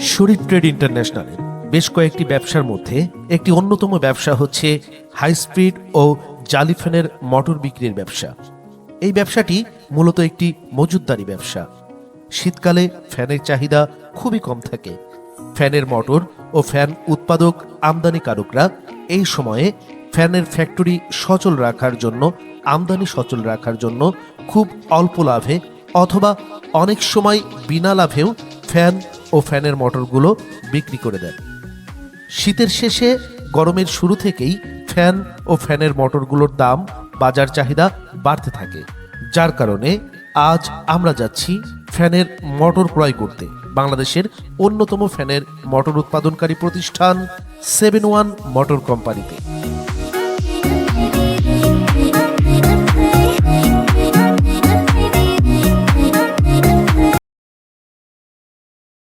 শরীফ trade ইন্টারন্যাশনালের বেশ কয়েকটি ব্যবসার মধ্যে একটি অন্যতম ব্যবসা হচ্ছে হাই স্পিড ও জালি ফ্যানের মোটর বিক্রির ব্যবসা। এই ব্যবসাটি মূলত একটি মজুতদারি ব্যবসা। শীতকালে ফ্যানের চাহিদা খুবই কম থাকে। ফ্যানের মোটর ও ফ্যান উৎপাদক আমদানিকারকরা এই সময়ে ফ্যানের ফ্যাক্টরি সচল রাখার জন্য, আমদানি সচল রাখার জন্য খুব অল্প লাভে অথবা অনেক সময় বিনা লাভেও ফ্যান ও ফ্যানের মোটরগুলো বিক্রি করে দেন। শীতের শেষে গরমের শুরু থেকেই ফ্যান ও ফ্যানের মোটরগুলোর দাম, বাজার চাহিদা বাড়তে থাকে। যার কারণে আজ আমরা যাচ্ছি ফ্যানের মোটর ক্রয় করতে। বাংলাদেশের অন্যতম ফ্যানের মোটর উৎপাদনকারী প্রতিষ্ঠান সেভেন ওয়ান মোটর কোম্পানিতে।